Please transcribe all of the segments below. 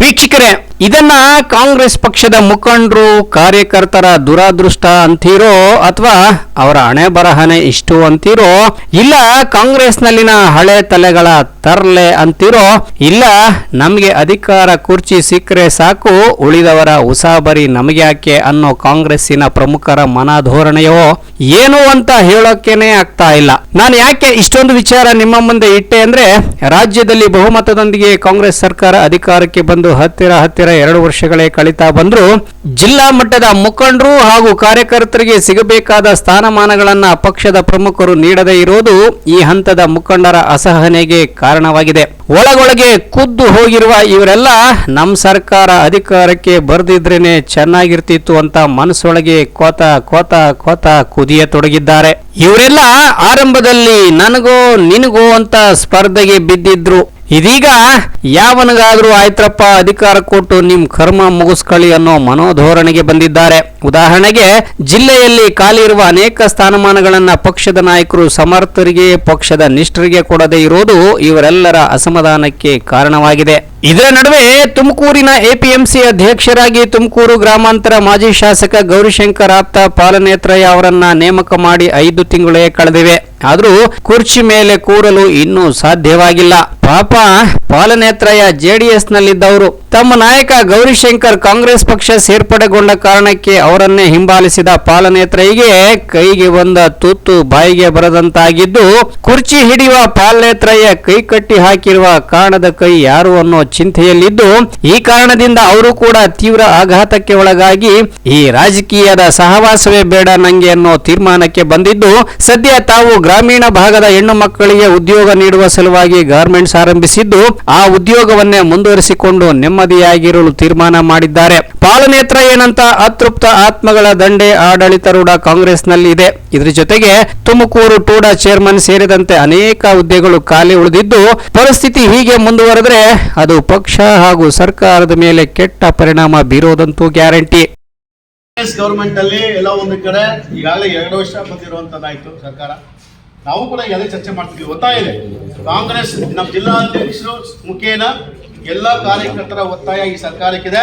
ವೀಕ್ಷಕರೇ ಇದನ್ನ ಕಾಂಗ್ರೆಸ್ ಪಕ್ಷದ ಮುಖಂಡರು, ಕಾರ್ಯಕರ್ತರ ದುರಾದೃಷ್ಟ ಅಂತೀರೋ ಅಥವಾ ಅವರ ಹಣೆ ಬರಹನೆ ಇಷ್ಟು ಅಂತೀರೋ, ಇಲ್ಲ ಕಾಂಗ್ರೆಸ್ನಲ್ಲಿನ ಹಳೆ ತಲೆಗಳ ತರ್ಲೆ ಅಂತೀರೋ, ಇಲ್ಲ ನಮಗೆ ಅಧಿಕಾರ ಕುರ್ಚಿ ಸಿಕ್ಕರೆ ಸಾಕು, ಉಳಿದವರ ಉಸಾಬರಿ ನಮಗೆ ಯಾಕೆ ಅನ್ನೋ ಕಾಂಗ್ರೆಸ್ಸಿನ ಪ್ರಮುಖರ ಮನಧೋರಣೆಯೋ, ಏನು ಅಂತ ಹೇಳೋಕೆನೆ ಆಗ್ತಾ ಇಲ್ಲ. ನಾನು ಯಾಕೆ ಇಷ್ಟೊಂದು ವಿಚಾರ ನಿಮ್ಮ ಮುಂದೆ ಇಟ್ಟೆ ಅಂದ್ರೆ, ರಾಜ್ಯದಲ್ಲಿ ಬಹುಮತದೊಂದಿಗೆ ಕಾಂಗ್ರೆಸ್ ಸರ್ಕಾರ ಅಧಿಕಾರಕ್ಕೆ ಬಂದು ಹತ್ತಿರ ಹತ್ತಿರ ಎರಡು ವರ್ಷಗಳೇ ಕಳೀತಾ ಬಂದರೂ ಜಿಲ್ಲಾ ಮಟ್ಟದ ಮುಖಂಡರು ಹಾಗೂ ಕಾರ್ಯಕರ್ತರಿಗೆ ಸಿಗಬೇಕಾದ ಸ್ಥಾನಮಾನಗಳನ್ನ ಪಕ್ಷದ ಪ್ರಮುಖರು ನೀಡದೇ ಇರುವುದು ಈ ಹಂತದ ಮುಖಂಡರ ಅಸಹನೆಗೆ ಕಾರಣವಾಗಿದೆ. ಒಳಗೊಳಗೆ ಕುದ್ದು ಹೋಗಿರುವ ಇವರೆಲ್ಲ ನಮ್ಮ ಸರ್ಕಾರ ಅಧಿಕಾರಕ್ಕೆ ಬರ್ದಿದ್ರೇನೆ ಚೆನ್ನಾಗಿರ್ತಿತ್ತು ಅಂತ ಮನಸ್ಸೊಳಗೆ ಕೋತ ಕೋತ ಕೋತ ಕುದಿಯತೊಡಗಿದ್ದಾರೆ. ಇವರೆಲ್ಲ ಆರಂಭದಲ್ಲಿ ನನಗೋ, ನಿನಗೋ ಅಂತ ಸ್ಪರ್ಧೆಗೆ ಬಿದ್ದಿದ್ರು. ಇದೀಗ ಯಾವನಿಗಾದ್ರೂ ಆಯ್ತ್ರಪ್ಪ ಅಧಿಕಾರ ಕೊಟ್ಟು ನಿಮ್ ಕರ್ಮ ಮುಗಿಸ್ಕೊಳ್ಳಿ ಅನ್ನೋ ಮನೋಧೋರಣೆಗೆ ಬಂದಿದ್ದಾರೆ. ಉದಾಹರಣೆಗೆ, ಜಿಲ್ಲೆಯಲ್ಲಿ ಖಾಲಿ ಇರುವ ಅನೇಕ ಸ್ಥಾನಮಾನಗಳನ್ನ ಪಕ್ಷದ ನಾಯಕರು ಸಮರ್ಥರಿಗೆ, ಪಕ್ಷದ ನಿಷ್ಠರಿಗೆ ಕೊಡದೇ ಇರೋದು ಇವರೆಲ್ಲರ ಅಸಮಾಧಾನಕ್ಕೆ ಕಾರಣವಾಗಿದೆ. ಇದರ ನಡುವೆ ತುಮಕೂರಿನ ಎಪಿಎಂಸಿ ಅಧ್ಯಕ್ಷರಾಗಿ ತುಮಕೂರು ಗ್ರಾಮಾಂತರ ಮಾಜಿ ಶಾಸಕ ಗೌರಿಶಂಕರ್ ಆಪ್ತ ಪಾಲನೇತ್ರಯ್ಯ ಅವರನ್ನ ನೇಮಕ ಮಾಡಿ ಐದು ತಿಂಗಳೇ ಕಳೆದಿವೆ. ಆದರೂ ಕುರ್ಚಿ ಮೇಲೆ ಕೂರಲು ಇನ್ನೂ ಸಾಧ್ಯವಾಗಿಲ್ಲ. ಪಾಪ ಪಾಲನೇತ್ರಯ್ಯ ಜೆಡಿಎಸ್ ನಲ್ಲಿದ್ದವರು ತಮ್ಮ ನಾಯಕ ಗೌರಿಶಂಕರ್ ಕಾಂಗ್ರೆಸ್ ಪಕ್ಷ ಸೇರ್ಪಡೆಗೊಂಡ ಕಾರಣಕ್ಕೆ ಅವರನ್ನೇ ಹಿಂಬಾಲಿಸಿದ ಪಾಲನೇತ್ರಯ್ಯಗೆ ಕೈಗೆ ಬಂದ ತುತ್ತು ಬಾಯಿಗೆ ಬರದಂತಾಗಿದ್ದು, ಕುರ್ಚಿ ಹಿಡಿಯುವ ಪಾಲನೇತ್ರಯ್ಯ ಕೈ ಕಟ್ಟಿ ಹಾಕಿರುವ ಕಾರಣದ ಕೈ ಯಾರು ಅನ್ನೋ ಚಿಂತೆಯಲ್ಲಿದ್ದು, ಈ ಕಾರಣದಿಂದ ಅವರು ಕೂಡ ತೀವ್ರ ಆಘಾತಕ್ಕೆ ಒಳಗಾಗಿ ಈ ರಾಜಕೀಯದ ಸಹವಾಸವೇ ಬೇಡ ನಂಗೆ ಅನ್ನೋ ತೀರ್ಮಾನಕ್ಕೆ ಬಂದಿದ್ದು. ಸದ್ಯ ತಾವು ಗ್ರಾಮೀಣ ಭಾಗದ ಹೆಣ್ಣು ಮಕ್ಕಳಿಗೆ ಉದ್ಯೋಗ ನೀಡುವ ಸಲುವಾಗಿ ಗಾರ್ಮೆಂಟ್ಸ್ ಆರಂಭಿಸಿದ್ದು, ಆ ಉದ್ಯೋಗವನ್ನೇ ಮುಂದುವರಿಸಿಕೊಂಡು ನೆಮ್ಮದಿಯಾಗಿರಲು ತೀರ್ಮಾನ ಮಾಡಿದ್ದಾರೆ. ಪಾಲನೇತ್ರ ಏನಂತ ಅತೃಪ್ತ ಆತ್ಮಗಳ ದಂಡೆ ಆಡಳಿತಾರೂಢ ಕಾಂಗ್ರೆಸ್ನಲ್ಲಿ ಇದೆ ಇದರ ಜೊತೆಗೆ ತುಮಕೂರು ಟೂಡ ಚೇರ್ಮನ್ ಸೇರಿದಂತೆ ಅನೇಕ ಹುದ್ದೆಗಳು ಖಾಲಿ ಉಳಿದಿದ್ದು, ಪರಿಸ್ಥಿತಿ ಹೀಗೆ ಮುಂದುವರೆದ್ರೆ ಅದು ಪಕ್ಷ ಹಾಗೂ ಸರ್ಕಾರದ ಮೇಲೆ ಕೆಟ್ಟ ಪರಿಣಾಮ ಬೀರೋದಂತೂ ಗ್ಯಾರಂಟಿ. ಗವರ್ಮೆಂಟ್ ಅಲ್ಲಿ ಎಲ್ಲ ಒಂದು ಕಡೆ ಈಗಾಗಲೇ ಎರಡು ವರ್ಷ ಬಂದಿರುವಂತದ್ದಾಯ್ತು ಸರ್ಕಾರ. ನಾವು ಕೂಡ ಎಲ್ಲ ಚರ್ಚೆ ಮಾಡ್ತೀವಿ ಒತ್ತಾಯ ಇದೆ? ಕಾಂಗ್ರೆಸ್ ನಮ್ಮ ಜಿಲ್ಲಾಧ್ಯಕ್ಷರು ಮುಖೇನ ಎಲ್ಲ ಕಾರ್ಯಕರ್ತರ ಒತ್ತಾಯ ಈ ಸರ್ಕಾರಕ್ಕಿದೆ.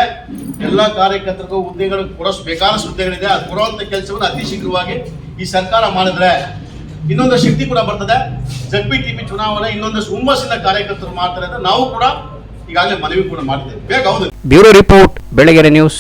ಎಲ್ಲ ಕಾರ್ಯಕರ್ತರಿಗೂ ಹುದ್ದೆಗಳು ಕೊಡೋಷ್ಟು ಬೇಕಾದಷ್ಟು ಹುದ್ದೆಗಳಿದೆ. ಅದು ಕೊಡುವಂತ ಕೆಲಸವನ್ನು ಅತಿ ಶೀಘ್ರವಾಗಿ ಈ ಸರ್ಕಾರ ಮಾಡಿದ್ರೆ ಇನ್ನೊಂದು ಶಕ್ತಿ ಕೂಡ ಬರ್ತದೆ. ಜಡ್ ಪಿ ಟಿ ಪಿ ಚುನಾವಣೆ ಇನ್ನೊಂದಷ್ಟು ಹುಮ್ಮಸ್ಸಿನ ಕಾರ್ಯಕರ್ತರು ಮಾಡ್ತಾರೆ ಅಂತ ನಾವು ಕೂಡ ಈಗಾಗಲೇ ಮನವಿ ಕೂಡ ಮಾಡಿದ್ದೇವೆ ಬೇಗ ಹೌದು. Bureau report Belagere news.